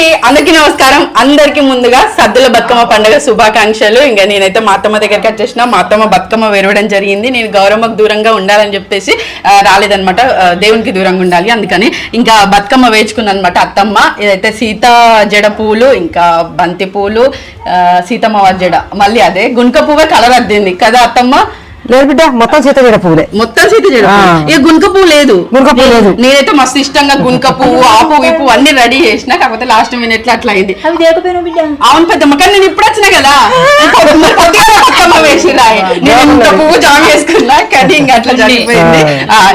అండి అందరికీ నమస్కారం. అందరికీ ముందుగా సద్దుల బతుకమ్మ పండుగ శుభాకాంక్షలు. ఇంకా నేనైతే మా అత్తమ్మ దగ్గరికి వచ్చేసిన. మా అత్తమ్మ బతుకమ్మ విరవడం జరిగింది. నేను గౌరమ్మకు దూరంగా ఉండాలని చెప్పేసి రాలేదనమాట రాలేదన్నమాట. దేవునికి దూరంగా ఉండాలి. అందుకని ఇంకా బతుకమ్మ వేచుకుంది అనమాట అత్తమ్మ. ఇదైతే సీత జడ పూలు ఇంకా బంతి పూలు సీతమ్మ జడ. మళ్ళీ అదే గుణక పువ్వే కలర్ అద్దింది. కదా అత్తమ్మ? లేదు బిడ్డ మొత్తం సీత జడ పువ్వులే. మొత్తం సీత జడ ఆ. ఇక గుంక పువ్వు లేదు. గునుక పువ్వు లేదు. నేనైతే మస్తు ఇష్టంగా గుంక పువ్వు ఆ పువ్వు ఈ పువ్వు అన్ని రెడీ చేసిన కాకపోతే లాస్ట్ మినిట్లో అట్లా అయింది. అవి తేకపోయినా బిడ్డ? అవును పెద్దమ్మ కానీ నేను ఇప్పుడు వచ్చిన కదా. బతుకమ్మ వేసిరాయి నేను ఇంత పువ్వు జామ్ చేసుకున్నా కానీ ఇంకా అట్లా జరిగిపోయింది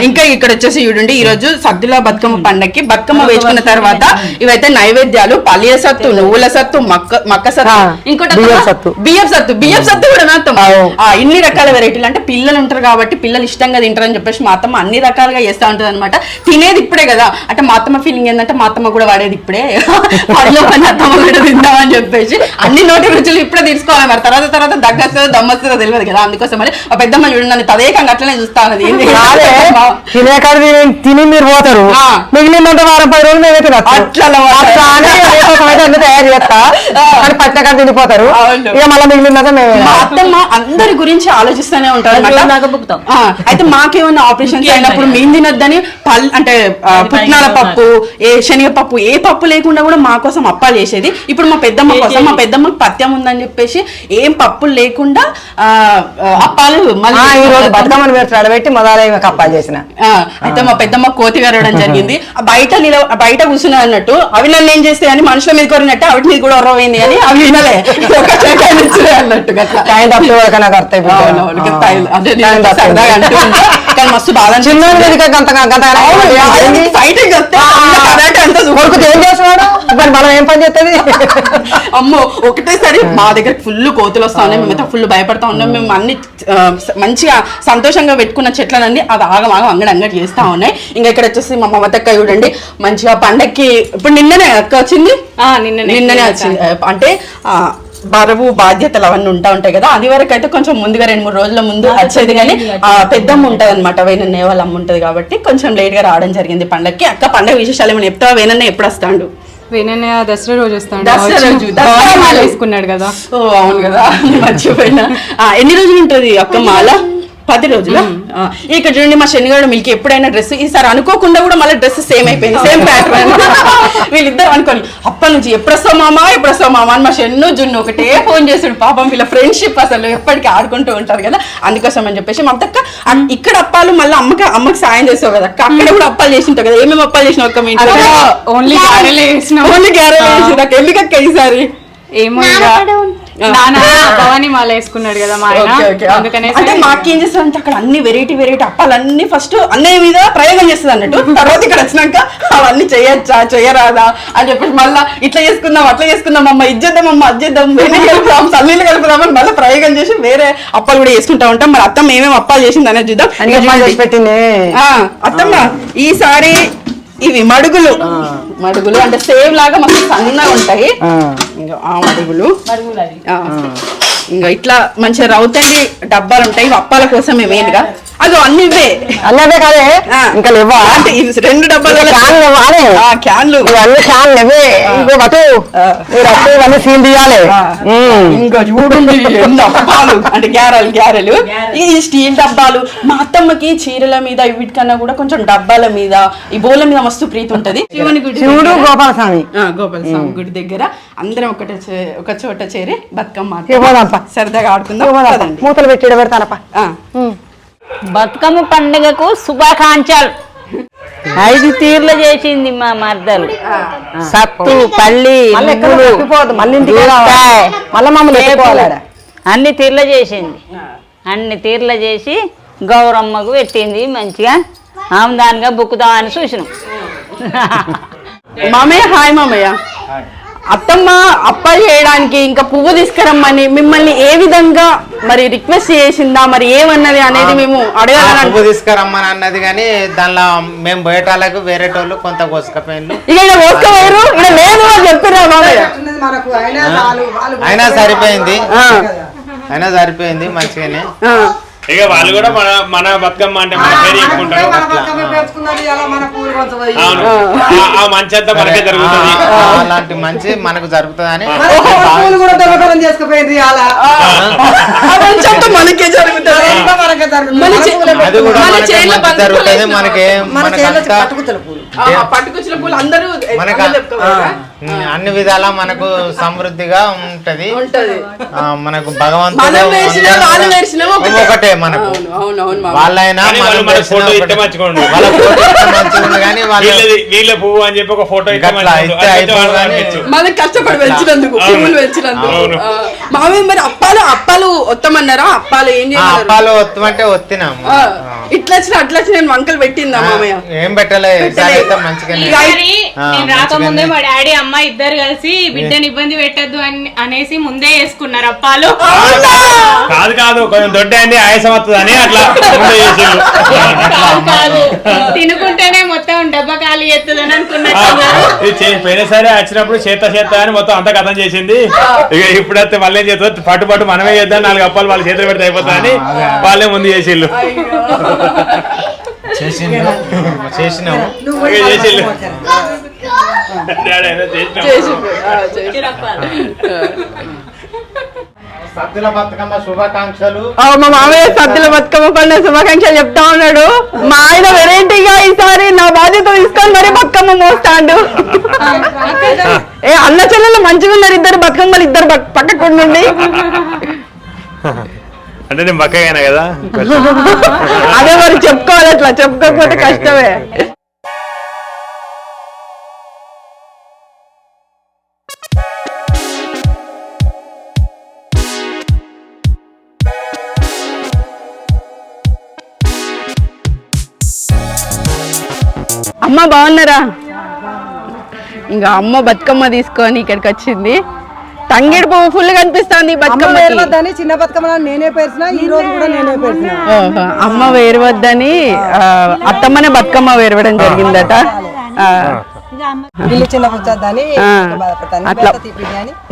ఇంకా ఇక్కడ వచ్చేసి చూడండి ఈ రోజు సద్దుల బతుకమ్మ పండక్కి బతుకమ్మ వేసుకున్న తర్వాత ఇవైతే నైవేద్యాలు పల్లియ సత్తు నువ్వుల సత్తు మక్క మక్క సత్తు. ఇంకోటి బియ్యం సత్తు. బియ్యం సత్తు బియ్యం సత్తు కూడా నాతో. ఇన్ని రకాల వెరైటీలు. అంటే పిల్లలు ఉంటారు కాబట్టి పిల్లలు ఇష్టంగా తింటారని చెప్పేసి మా అత్తమ్మ అన్ని రకాలుగా చేస్తా ఉంటది అనమాట తినేది ఇప్పుడే కదా. అంటే మా అత్తమ్మ ఫీలింగ్ ఏంటంటే మా అత్తమ్మ కూడా వాడేది ఇప్పుడే. పనిలో పని అత్తమ్మ కూడా తిందామని చెప్పేసి అన్ని నోటి రుచులు ఇప్పుడే తీసుకోవాలి. మరి తర్వాత తర్వాత దగ్గస్తుందో దమ్మస్తుందో తెలియదు కదా. అందుకోసం మరి ఆ పెద్దమ్మ చూడండి నన్ను తదేకంగా అట్లనే చూస్తా ఉన్నది. ఏంది? అదే తినే తిని- మీరు పోతారు. మిగిలినంత వారం పది రోజులు మేమే తినచ్చు అట్లా అన్ని తయారు చేస్తా. కానీ తినిపోతారు. అవును. ఇక మళ్ళీ మిగిలినంత మేమే. మా అత్తమ్మ అందరి గురించి ఆలోచిస్తూనే ఉంటారు అయితే మాకేమన్నా ఆపరేషన్స్ ఇంకేం అయినప్పుడు? మేము తినొద్దని పల్ అంటే పుట్నాల పప్పు ఏ శనగపప్పు ఏ పప్పు లేకుండా కూడా మా కోసం అప్పాలు చేసేది. ఇప్పుడు మా పెద్దమ్మ కోసం మా? పెద్దమ్మకి పత్యం ఉందని చెప్పేసి ఏం పప్పులు లేకుండా అప్పాలు మళ్ళీ ఆ, ఈ రోజు బతుకమ్మని మీరు తడబెట్టి మొదలై కప్పాలు చేసిన. ఆ, అయితే మా పెద్దమ్మ కోతి కరవడం జరిగింది. ఆ బయట నిల బయట కూర్చున్నా అన్నట్టు అవి నన్ను ఏం చేస్తాయి అని మనుషుల మీద కొరినట్టు అవి మీద కూడా ఒరవైంది అని అవి వినలే ఒక చెట్టు నుంచి అన్నట్టు అట్లా టైం తప్పి వరకు నాకు అర్థం అయిపోతుంది. అవునవును, ఇక ఆ. టైం- అదే నేను టైం తప్పి. సరదాగా అంటూ ఉంటా. కానీ మస్తు బాధ చిన్న ఫైటింగ్ కొడుకు. ఏం చేస్తున్నాడు? మరి మనం ఏం పని చేస్తుంది అమ్మో ఒకటేసారి మా దగ్గర ఫుల్ కోతులు వస్తా ఉన్నాయి. మేమైతే ఫుల్ భయపడతా ఉన్నాం. మేము అన్ని మంచిగా సంతోషంగా పెట్టుకున్న చెట్లన్నీ అది ఆగం ఆగం అంగడి అంగడి చేస్తా ఉన్నాయి. ఇంకా ఇక్కడ వచ్చేసి మా మమతక్క చూడండి. మంచిగా పండక్కి ఇప్పుడు నిన్ననే అక్క వచ్చింది. నిన్ననే. నిన్ననే వచ్చింది. అంటే బరువు బాధ్యతలు అవన్నీ ఉంటా ఉంటాయి కదా అది వరకు అయితే కొంచెం ముందుగా రెండు మూడు రోజుల ముందు వచ్చేది కానీ పెద్దమ్మ ఉంటది అనమాట వేనన్నే వాళ్ళ అమ్మ ఉంటది కాబట్టి కొంచెం లేట్గా రావడం జరిగింది పండక్కి. అక్క పండగ విశేషాలు ఏమైనా చెప్తావా? వేనన్న ఎప్పుడు వస్తాడు? వేననే దసరా రోజు వస్తాడు. దసరా రోజు. వేసుకున్నాడు కదా. ఓ అవును కదా. మర్చిపోయినా. ఎన్ని రోజులు ఉంటుంది అక్క మాల? పది రోజులు? ఇక్కడ చూడండి మా శనిగాడు మీకు ఎప్పుడైనా డ్రెస్ ఈసారి అనుకోకుండా కూడా మళ్ళీ డ్రెస్ సేమ్ అయిపోయింది సేమ్ ప్యాటర్న్ వీళ్ళిద్దరు అనుకోని అప్పటి నుంచి ఎప్పుడు వస్తావు మామా ఎప్పుడు వస్తావు మామా? అని మా షెన్ను జున్ను ఒకటే ఫోన్ చేసాడు పాపం వీళ్ళ ఫ్రెండ్షిప్ అసలు ఎప్పటికీ ఆడుకుంటూ ఉంటారు కదా అందుకోసం అని చెప్పేసి మా అక్క అ- ఇక్కడ అప్పాలు మళ్ళీ అమ్మకి అమ్మకి సాయం చేసావు కదా అక్క అక్కడ కూడా అప్పాలు చేసి ఉంటావు కదా ఏమేమి అప్పాలు చేసినావు అక్క మీ ఇంట్లో? ఓన్లీ గారెలే వేసినాం ఓన్లీ గ్యారెల్ చేసి నాకు ఎందుకక్క ఈసారి? ఏమో నాన్న భవానీ మాల వేసుకున్నాడు కదా మా ఆయన. అందుకనేసి అంటే మాకు ఏం చేస్తారు అంటే అక్కడ అన్ని వెరైటీ వెరైటీ అప్పాలన్నీ ఫస్ట్ అన్నయ్య మీద ప్రయోగం చేస్తుంది అన్నట్టు. తర్వాత ఇక్కడ వచ్చినాక అవన్నీ చేయొచ్చా చేయరాదా అని చెప్పేసి మళ్ళీ ఇట్లా చేసుకుందాం అట్లా చేసుకుందాం అమ్మ ఇచ్చేద్దాం అమ్మ అజ్జేద్దాం వేరే కలుపుదాం సన్నీళ్ళు కలుపుదాం అని మళ్ళీ ప్రయోగం చేసి వేరే అప్పాలు కూడా చేసుకుంటా ఉంటాం. మరి అత్తమ్మ ఏమేమి అప్పాలు చేసింది అనేది చూద్దాం. అత్తమ్మ ఈసారి ఇవి మడుగులు. మడుగులు అంటే సేవ్ లాగా మస్తు సన్నగా ఉంటాయి. ఆ. ఇంకా ఆ మడుగులు. ఇంకా ఇట్లా మంచిగా రౌతండి డబ్బాలు ఉంటాయి. అప్పాల కోసమే మెయిన్గా అదో అన్ని అన్నదే కాదే. ఇంకా లేవా? రెండు డబ్బాలు క్యాన్ క్యాన్లు ఇవన్నీ క్యాన్ లేవే. ఇంకో బతు. మీరు అప్పుడు ఇవన్నీ సీల్ తీయాలి. ఇంకా చూడండి ఎన్ని అంటే గ్యారెలు గ్యారెలు. ఈ స్టీల్ డబ్బాలు. మా అత్తమ్మకి చీరల మీద వీటికన్నా కూడా కొంచెం డబ్బాల మీద ఈ బోల మీద మస్తు ప్రీతి ఉంటది. శివుని గుడి శివుడు గోపాల స్వామి ఆ, గోపాల స్వామి గుడి దగ్గర అందరం ఒకటే ఒక చోట చేరి బతుకమ్మ. సరదాగా ఆడుకుందాం. మూతలు పెట్టి పెడతానప్ప ఆ. బతుకమ్మ పండుగకు శుభాకాంక్షలు. ఐదు తీర్లు చేసింది మా మర్దలు. సత్తు పల్లి. అన్ని తీర్ల చేసింది. అన్ని తీర్ల చేసి గౌరమ్మకు పెట్టింది మంచిగా. ఆమెదానిగా బుక్కుదామని చూసినాం. మామయ్య హాయ్ మామయ్య. అత్తమ్మ అప్పాలు చేయడానికి ఇంకా పువ్వు తీసుకురమ్మని మిమ్మల్ని ఏ విధంగా మరి రిక్వెస్ట్ చేసిందా? మరి ఏమన్నది అనేది మేము అడగాలని పువ్వు తీసుకురమ్మని అన్నది కానీ దానిలో మేము బయటకు వేరేటోళ్ళు కొంత కోసుకపోయిండ్రు ఇక ఇక్కడ మోసుకోలేరు ఇక్కడ లేదు అని మామయ్య అయినా సరిపోయింది. ఆ, అయినా సరిపోయింది మంచిగానే. ఆ. ఇక వాళ్ళు కూడా మన మన బతుకమ్మ అంటే మన పేరు చెప్పుకుంటారు ఆ- మంచి అంతా మనకే జరుగుతుంది అలాంటి మంచి మనకు జరుగుతుందని అని కూడా దొంగతనం చేసుకుపోయింది అలా మనకే జరుగుతుంది మనకే జరుగుతుంది. మన మనకే మంచి మనకి మన మనకంతా పూలు పట్టుకొచ్చిన పూలు అందరూ అన్ని విధాలా మనకు సమృద్ధిగా ఉంటది. ఉంటది. ఆ, మనకు భగవంతుడు ఒకటే. మనకు. వాళ్ళైనా వాళ్ళు ఫోటో ఇస్తే. మంచిగా మంచిగా కానీ వాళ్ళు పువ్వు అని చెప్పి ఒక ఫోటో మంచిగా. మనం కష్టపడి పెంచినందుకు. పువ్వులు పెంచినందుకు. మామయ్య మరి అప్పాలు అప్పాలు వస్తామన్నారా అప్పాలు ఏం అప్పాలు ఒత్తినాము. ఆ, ఇట్లా వచ్చిన అట్లా వచ్చిన నేను వంకలు పెట్టిందా మామయ్య? ఏం పెట్టలే ఈసారి అయితే మంచిగానే ఈసారి ఆ, నేను రాకముందే. మా డాడీ అమ్మ ఇద్దరు కలిసి బిడ్డని ఇబ్బంది పెట్టద్దు అని అనేసి ముందే వేసుకున్నారు అప్పాలు. కాదు కాదు కొంచెం దొడ్డ అండి ఆయాసం వస్తుంది అని అట్లా. కాదు, కాదు. తినుకుంటేనే మొత్తం డబ్బా ఖాళీ ఎత్తుందని ఆ, అనుకున్నట్టున్నారు ఇది చే- పోయినసారి వచ్చినప్పుడు చేత చేత అని మొత్తం అంతా కథం చేసింది. ఇక ఇప్పుడైతే మళ్ళీ ఏం చేస్తారు పట్టు పట్టు మనమే చేద్దాం నాలుగు అప్పాలు వాళ్ళ చేతులు పెడితే అయిపోతా అని వాళ్ళే ముందు చేసిళ్ళు చేసిండు చేసినాము. ఇక చేసిళ్ళు సద్దుల బతుకమ్మ శుభాకాంక్షలు. ఆ, మా మామయ్య సద్దుల బతుకమ్మ పండుగ శుభాకాంక్షలు చెప్తా ఉన్నాడు. మా ఆయన వెరైటీగా ఈసారి నా బాధ్యత తీసుకొని మరి బతుకమ్మ మోస్తాడు. ఏ అన్న చెల్లెలు మంచిగా ఉన్నారు ఇద్దరు బతుకమ్మలు ఇద్దరు పక్- పక్కకు ఉండండి. అంటే నేను బక్కగానే కదా? అదే మరి చెప్పుకోవాలి అట్లా చెప్పుకోకపోతే కష్టమే. అమ్మ బాగున్నారా? ఇంకా అమ్మ బతుకమ్మ తీసుకొని ఇక్కడికి వచ్చింది. తంగిడి పువ్వు ఫుల్ కనిపిస్తుంది బతుకమ్మ వేరవద్దని చిన్న బతుకమ్మ నేనే పేర్చిన ఈ రోజు కూడా నేనే పేర్చిన. అమ్మ వేరవద్దని అత్తమ్మనే బతుకమ్మ వేరవడం జరిగిందట. అట్లా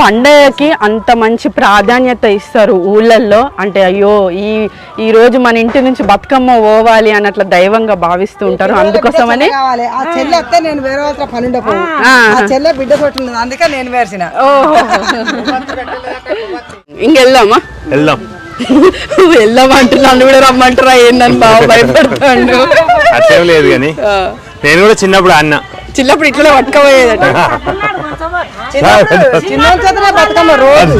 పండగకి అంత మంచి ప్రాధాన్యత ఇస్తారు ఊళ్ళల్లో. అంటే అయ్యో ఈ ఈ రోజు మన ఇంటి నుంచి బతుకమ్మ పోవాలి అని అట్లా దైవంగా భావిస్తూ ఉంటారు. అందుకోసమని నేను వేరే వాళ్ళ పని చెల్లె బిడ్డ అందుకే నేను వేర్చిన ఇంకెళ్దామా వెళ్దాం. కూడా రమ్మంటారా ఏందని బాగా భయపడతాడు? అట్లేం లేదు కానీ నేను కూడా చిన్నప్పుడు అన్న. చిన్నప్పుడు ఇట్లా పట్టుకోపోయేదట. చిన్న చేతనే బతుకమ్మ రోజు.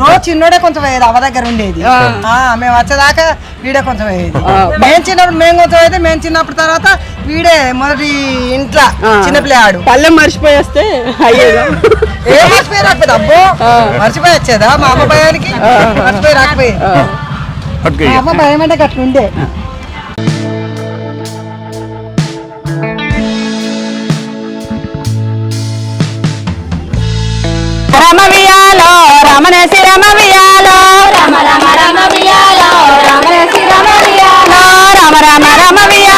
రోజు చిన్నోడే కొంచెం వేయదు అవ్వ దగ్గర ఉండేది. ఆ, మేము వచ్చేదాకా వీడే కొంచెం వేయదు మేము చిన్నప్పుడు మేము కొంచెం అయితే మేము చిన్నప్పుడు తర్వాత వీడే మొదటి ఇంట్లో చిన్నపిల్ల ఆడు పల్లెం మర్చిపోయి వస్తే అయ్యేదా? ఏ మర్చిపోయి రాకపోతే అబ్బో. మర్చిపోయి వచ్చేదా? మా అమ్మ భయానికి మర్చిపోయి రాకపోయి మా అమ్మ భయం అంటే గట్ల వియాలో రమణసి రమ వియాలో రమ రమ రమ వియాలో రమణసి రమ వియాలో రమ రమ రమ వియాలో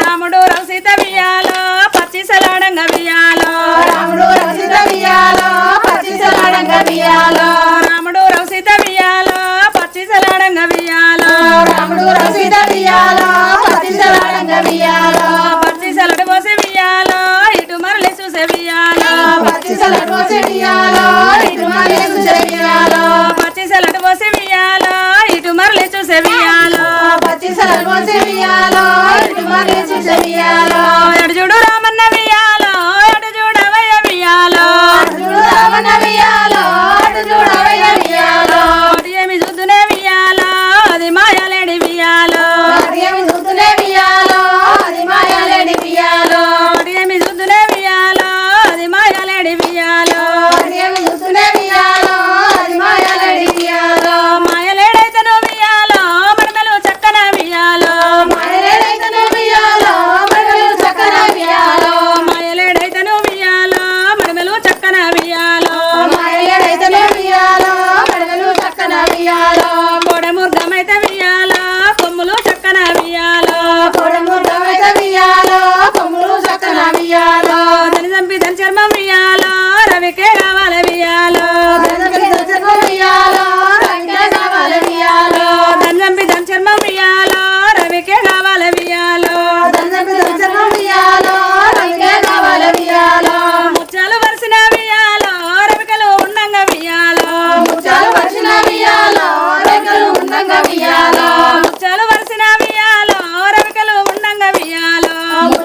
రాముడు రవసీత వియాలో పచ్చి సలాడంగా వియాలో రాముడు రవసీత వియాలో పచ్చి సలాడంగా వియాలో పచ్చి సలడు పోసి వియాలో ఇటు మరలి చూసే వియాలో పచ్చి సలడు పోసి వియాలో ఇటు మరలి చూసే వియాలో ఎడు చూడు రామన్న వియాలో చూడు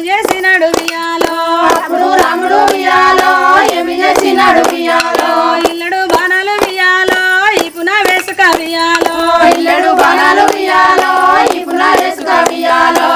ఏమి చేసినాడు రాముడు ఏమి చేసినాడు వియాలో ఇల్లడు బాణాలు వియాలో ఇపున వేసుక వియాలో ఇల్లడు బాణాలు వియాలో ఇపున వేసుక వియాలో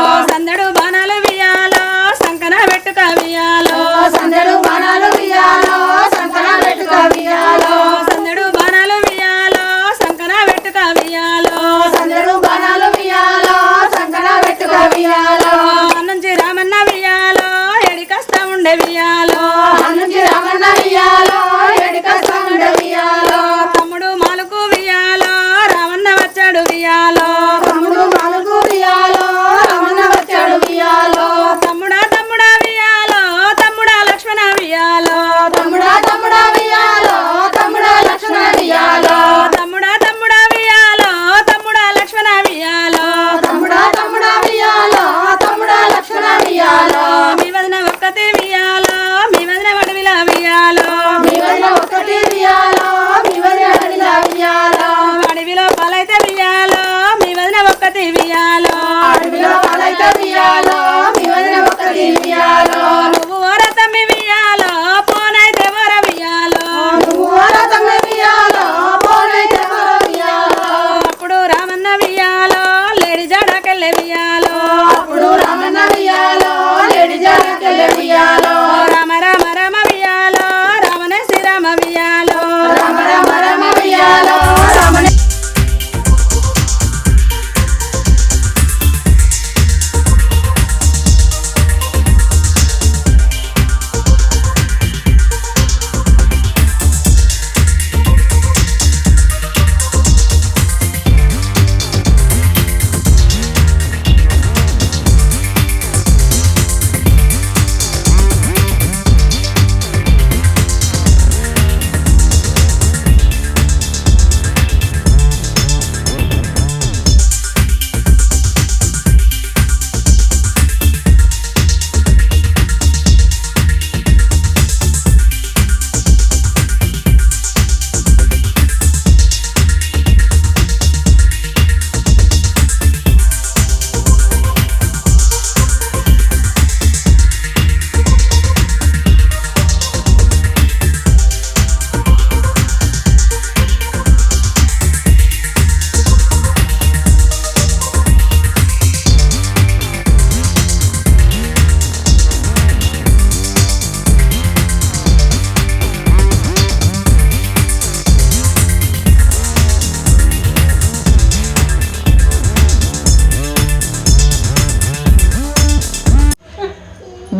Yeah.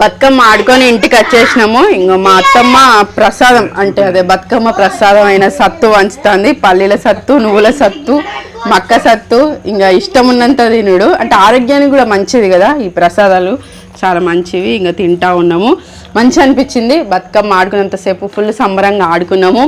బతుకమ్మ ఆడుకొని ఇంటికి వచ్చేసినాము. ఇంకా మా అత్తమ్మ ప్రసాదం అంటే అదే బతుకమ్మ ప్రసాదం అయిన సత్తు వంచుతుంది పల్లీల సత్తు నువ్వుల సత్తు మక్క సత్తు ఇంకా ఇష్టం ఉన్నంత తినుడు. అంటే ఆరోగ్యానికి కూడా మంచిది కదా ఈ ప్రసాదాలు. చాలా మంచివి. ఇంకా తింటా ఉన్నాము. మంచి అనిపించింది. బతుకమ్మ ఆడుకున్నంతసేపు ఫుల్ సంబరంగా ఆడుకున్నాము.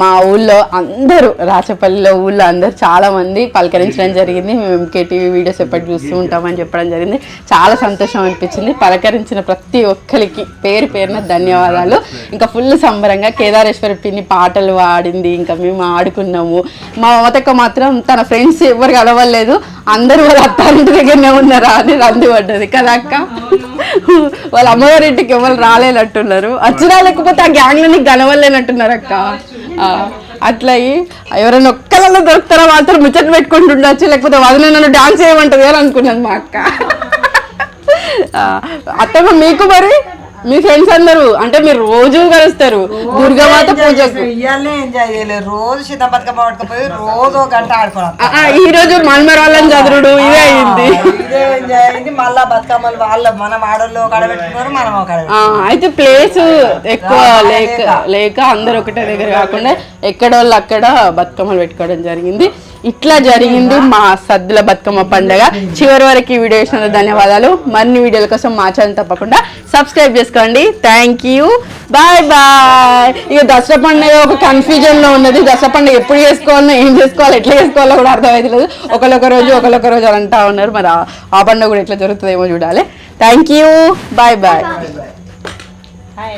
మా ఊళ్ళో అందరూ రాచపల్లిలో ఊళ్ళో అందరూ చాలామంది పలకరించడం జరిగింది. మేము కేటీవీ వీడియోస్ ఎప్పటి చూస్తూ ఉంటామని చెప్పడం జరిగింది. చాలా సంతోషం అనిపించింది. పలకరించిన ప్రతి ఒక్కరికి పేరు పేరున ధన్యవాదాలు. ఇంకా ఫుల్ సంబరంగా కేదారేశ్వరి పిన్ని పాటలు పాడింది ఇంకా మేము ఆడుకున్నాము. మా అవతక్క మాత్రం తన ఫ్రెండ్స్ ఎవరు కలవలేదు. అందరూ వాళ్ళ అత్తారింటి దగ్గరనే ఉన్నారా అని రంది పడ్డది. కదా అక్క? వాళ్ళ అమ్మగారింటికి ఎవరు రాలేనట్టున్నారు. అచ్చినా లేకపోతే ఆ గ్యాంగ్ నీకు కనవలేనట్టున్నారు అక్క? అట్లా ఎవరైనా ఒక్కలలో దొరుకుతారా మాత్రం ముచ్చట పెట్టుకుంటుండొచ్చు లేకపోతే వదిన నన్ను డాన్స్ చేయమంటది అని అనుకున్నాను మా అక్క. అత్తమ్మ మీకు మరి? మీ ఫ్రెండ్స్ అందరూ అంటే మీరు రోజు కలుస్తారు. దుర్గామాత పూజకు. ఇవాళనే ఎంజాయ్ చేయలేదు. రోజు సీతం బతుకమ్మ పట్టుకపోయి రోజు ఒక గంట ఈ రోజు మన్మరాళ్ళని చదురుడు ఇదే అయింది. ఇదే ఎంజాయ్ అయింది. మళ్ళా బతుకమ్మలు వాళ్ళ మనం ఆడోళ్ళు ఒక పెట్టుకున్నారు మనం ఒక అయితే ప్లేస్ ఎక్కువ లేక లేక. అందరు ఒకటే దగ్గర కాకుండా ఎక్కడోళ్ళు అక్కడ బతుకమ్మలు పెట్టుకోవడం జరిగింది. ఇట్లా జరిగింది మా సద్దుల బతుకమ్మ పండగ. చివరి వరకు ఈ వీడియో చూసినందుకు ధన్యవాదాలు. మరిన్ని వీడియోల కోసం మా ఛానల్ తప్పకుండా సబ్స్క్రైబ్ చేసుకోండి. థ్యాంక్ యూ బాయ్ బాయ్ ఇక దసరా పండుగ ఒక కన్ఫ్యూజన్లో ఉన్నది. దసరా పండుగ ఎప్పుడు చేసుకోవాలో ఏం చేసుకోవాలి ఎట్లా చేసుకోవాలో కూడా అర్థమవుతలేదు ఒకళ్ళొక రోజు ఒకళ్ళొక రోజు అంటా ఉన్నారు. మరి ఆ- పండుగ కూడా ఎట్లా జరుగుతుందేమో చూడాలి. Thank you bye bye hi